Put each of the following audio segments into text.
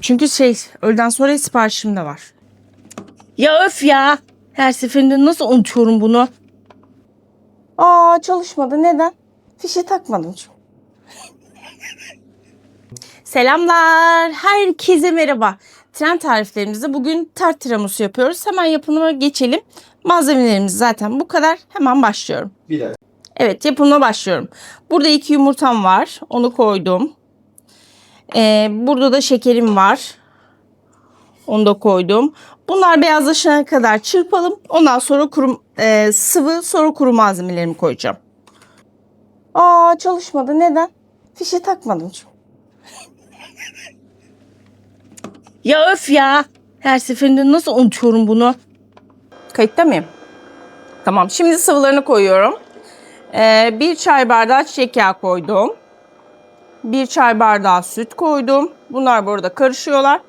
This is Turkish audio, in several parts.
Çünkü şey öğleden sonra siparişim de var. Ya öf ya. Her seferinde nasıl unutuyorum bunu? Aa çalışmadı. Neden? Fişe takmadım çünkü. Selamlar. Herkese merhaba. Tren tariflerimizde bugün tart tiramisu yapıyoruz. Hemen yapımına geçelim. Malzemelerimiz zaten bu kadar. Hemen başlıyorum. Bir dakika. Evet yapımına başlıyorum. Burada iki yumurtam var. Onu koydum. Ee, burada da şekerim var. Onu da koydum. Bunlar beyazlaşana kadar çırpalım. Ondan sonra kuru, e, sıvı sonra kuru malzemelerimi koyacağım. Aa çalışmadı. Neden? Fişe takmadım çünkü. ya öf ya. Her seferinde nasıl unutuyorum bunu? Kayıtta mıyım? Tamam şimdi sıvılarını koyuyorum. Ee, bir çay bardağı çiçek yağı koydum. Bir çay bardağı süt koydum. Bunlar burada karışıyorlar.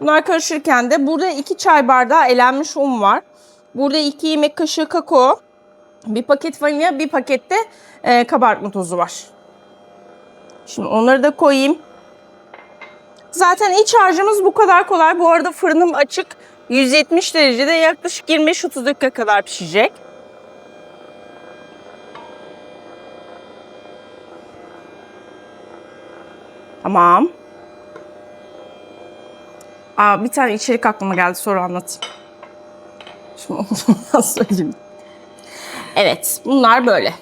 Bunlar karışırken de burada iki çay bardağı elenmiş un var. Burada iki yemek kaşığı kakao. Bir paket vanilya, bir pakette e, kabartma tozu var. Şimdi onları da koyayım. Zaten iç harcımız bu kadar kolay. Bu arada fırınım açık. 170 derecede yaklaşık 25-30 dakika kadar pişecek. Tamam. Aa, bir tane içerik aklıma geldi sonra anlatayım. Şimdi onu söyleyeyim. Evet bunlar böyle.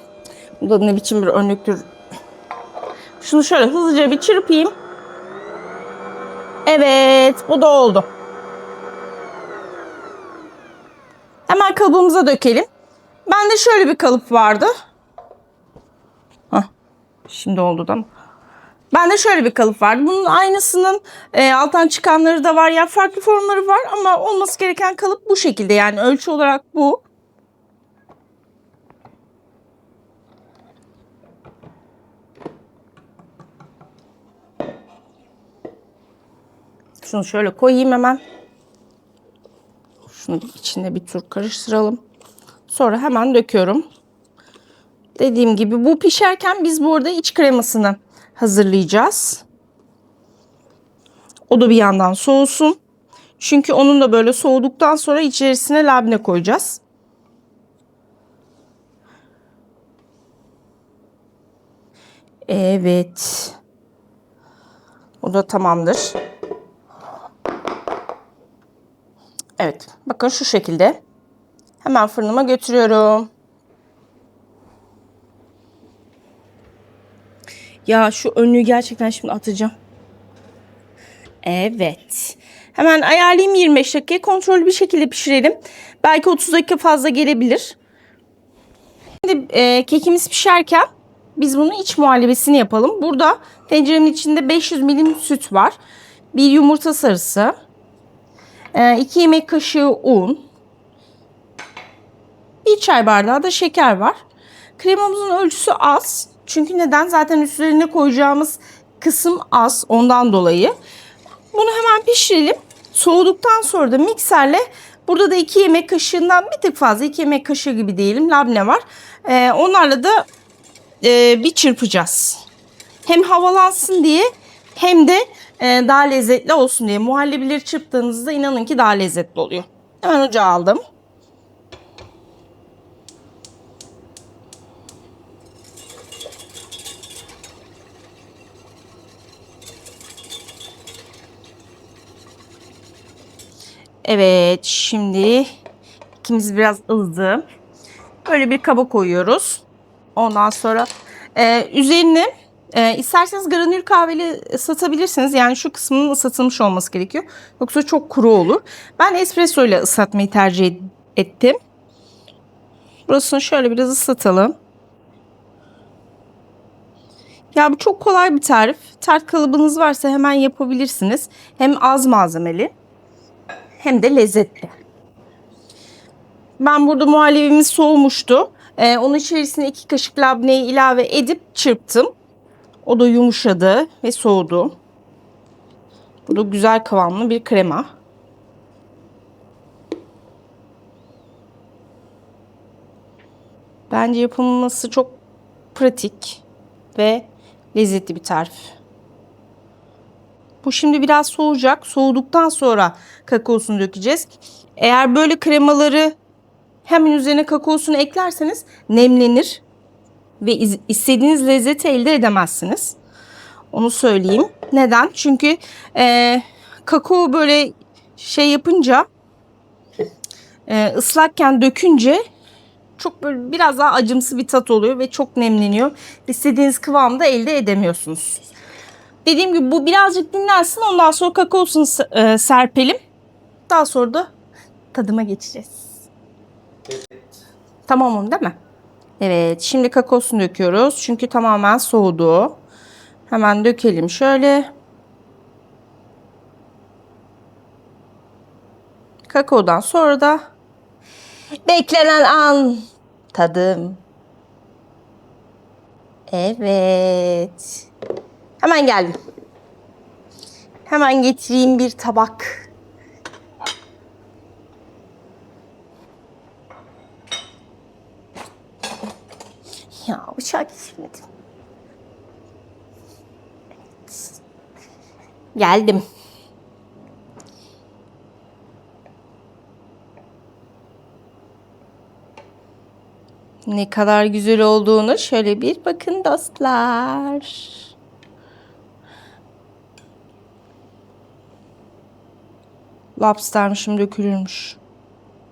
Bu da ne biçim bir örnüktür. Şunu şöyle hızlıca bir çırpayım. Evet bu da oldu. Hemen kalıbımıza dökelim. Bende şöyle bir kalıp vardı. Hah, şimdi oldu da mı? Bende şöyle bir kalıp vardı. Bunun aynısının e, alttan çıkanları da var. Yani farklı formları var ama olması gereken kalıp bu şekilde. Yani ölçü olarak bu. Şunu şöyle koyayım hemen. Şunu içinde bir tur karıştıralım. Sonra hemen döküyorum. Dediğim gibi bu pişerken biz burada iç kremasını hazırlayacağız. O da bir yandan soğusun. Çünkü onun da böyle soğuduktan sonra içerisine labne koyacağız. Evet. O da tamamdır. Evet. Bakın şu şekilde. Hemen fırınıma götürüyorum. Ya şu önlüğü gerçekten şimdi atacağım. Evet. Hemen ayarlayayım 25 dakika. Kontrollü bir şekilde pişirelim. Belki 30 dakika fazla gelebilir. Şimdi e, kekimiz pişerken biz bunun iç muhallebesini yapalım. Burada tenceremin içinde 500 milim süt var. Bir yumurta sarısı. 2 yemek kaşığı un. Bir çay bardağı da şeker var. Kremamızın ölçüsü az. Çünkü neden? Zaten üstlerine koyacağımız kısım az. Ondan dolayı. Bunu hemen pişirelim. Soğuduktan sonra da mikserle burada da 2 yemek kaşığından bir tık fazla 2 yemek kaşığı gibi diyelim labne var. Ee, onlarla da e, bir çırpacağız. Hem havalansın diye hem de e, daha lezzetli olsun diye. Muhallebileri çırptığınızda inanın ki daha lezzetli oluyor. Hemen ocağa aldım. Evet şimdi ikimiz biraz ıldı. Böyle bir kaba koyuyoruz. Ondan sonra e, üzerine e, isterseniz granül kahveli ıslatabilirsiniz. Yani şu kısmının ıslatılmış olması gerekiyor. Yoksa çok kuru olur. Ben espresso ile ıslatmayı tercih ettim. Burasını şöyle biraz ıslatalım. Ya bu çok kolay bir tarif. Tart kalıbınız varsa hemen yapabilirsiniz. Hem az malzemeli hem de lezzetli. Ben burada muhallebimiz soğumuştu. Ee, onun içerisine iki kaşık labneyi ilave edip çırptım. O da yumuşadı ve soğudu. Bu da güzel kıvamlı bir krema. Bence yapılması çok pratik ve lezzetli bir tarif. Bu şimdi biraz soğuyacak. Soğuduktan sonra kakaosunu dökeceğiz. Eğer böyle kremaları hemen üzerine kakaosunu eklerseniz nemlenir ve iz- istediğiniz lezzeti elde edemezsiniz. Onu söyleyeyim. Neden? Çünkü eee kakao böyle şey yapınca eee, ıslakken dökünce çok böyle biraz daha acımsı bir tat oluyor ve çok nemleniyor. İstediğiniz kıvamda elde edemiyorsunuz. Dediğim gibi bu birazcık dinlensin. Ondan sonra kakaosunu e, serpelim. Daha sonra da tadıma geçeceğiz. Tamam değil mi? Evet. Şimdi kakaosunu döküyoruz. Çünkü tamamen soğudu. Hemen dökelim şöyle. Kakaodan sonra da beklenen an tadım. Evet. Hemen geldim. Hemen getireyim bir tabak. Ya bıçak getirmedim. Evet. Geldim. Ne kadar güzel olduğunu şöyle bir bakın dostlar. Lobstermişim dökülürmüş.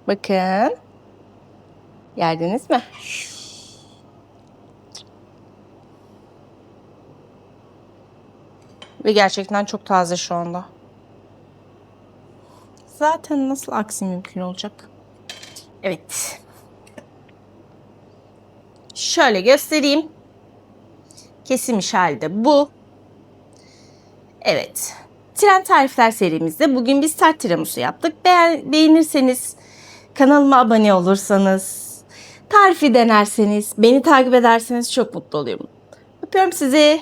Bakın. Geldiniz mi? Ve gerçekten çok taze şu anda. Zaten nasıl aksi mümkün olacak? Evet. Şöyle göstereyim. Kesilmiş halde bu. Evet. Tren tarifler serimizde bugün biz tart tiramisu yaptık. Beğen, beğenirseniz kanalıma abone olursanız, tarifi denerseniz, beni takip ederseniz çok mutlu olurum. Öpüyorum sizi.